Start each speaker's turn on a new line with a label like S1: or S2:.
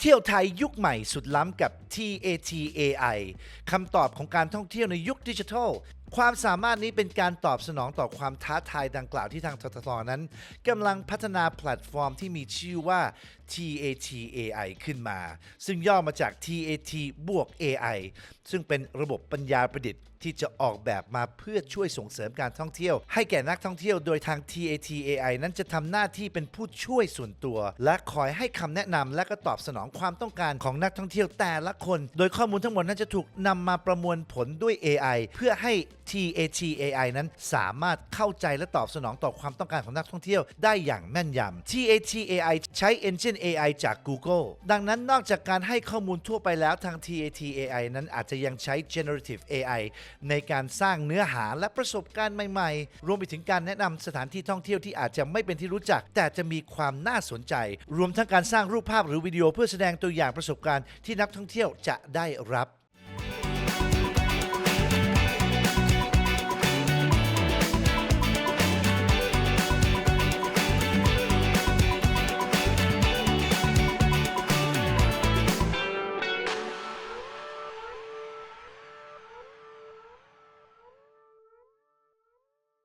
S1: เที่ยวไทยยุคใหม่สุดล้ำกับ TAT AI คำตอบของการท่องเที่ยวในยุคดิจิทัล ความสามารถนี้เป็นการตอบสนองต่อความท้าทายดังกล่าวที่ทางทททนั้นกำลังพัฒนาแพลตฟอร์มที่มีชื่อว่า TAT AI ขึ้นมา ซึ่งย่อมาจาก TAT บวก AI ซึ่งเป็นระบบปัญญาประดิษฐ์ที่จะออกแบบมาเพื่อช่วยส่งเสริมการท่องเที่ยว ให้แก่นักท่องเที่ยวโดยทาง TAT AI นั้นจะทำหน้าที่เป็นผู้ช่วยส่วนตัว และคอยให้คำแนะนำและก็ตอบสนองความต้องการของนักท่องเที่ยวแต่ละคน โดยข้อมูลทั้งหมดนั้นจะถูกนำมาประมวลผลด้วย AI เพื่อให้ TAT AI นั้นสามารถเข้าใจและตอบสนองต่อความต้องการของนักท่องเที่ยวได้อย่างแม่นยำ TAT AI ใช้ Engine AI จาก Google ดังนั้นนอกจากการให้ข้อมูลทั่วไปแล้วทาง TAT AI นั้นอาจจะยังใช้ Generative AI ในการสร้างเนื้อหาและประสบการณ์ใหม่ๆ รวมไปถึงการแนะนำสถานที่ท่องเที่ยวที่อาจจะไม่เป็นที่รู้จัก แต่จะมีความน่าสนใจ รวมทั้งการสร้างรูปภาพหรือวิดีโอเพื่อแสดงตัวอย่างประสบการณ์ที่นักท่องเที่ยวจะได้รับ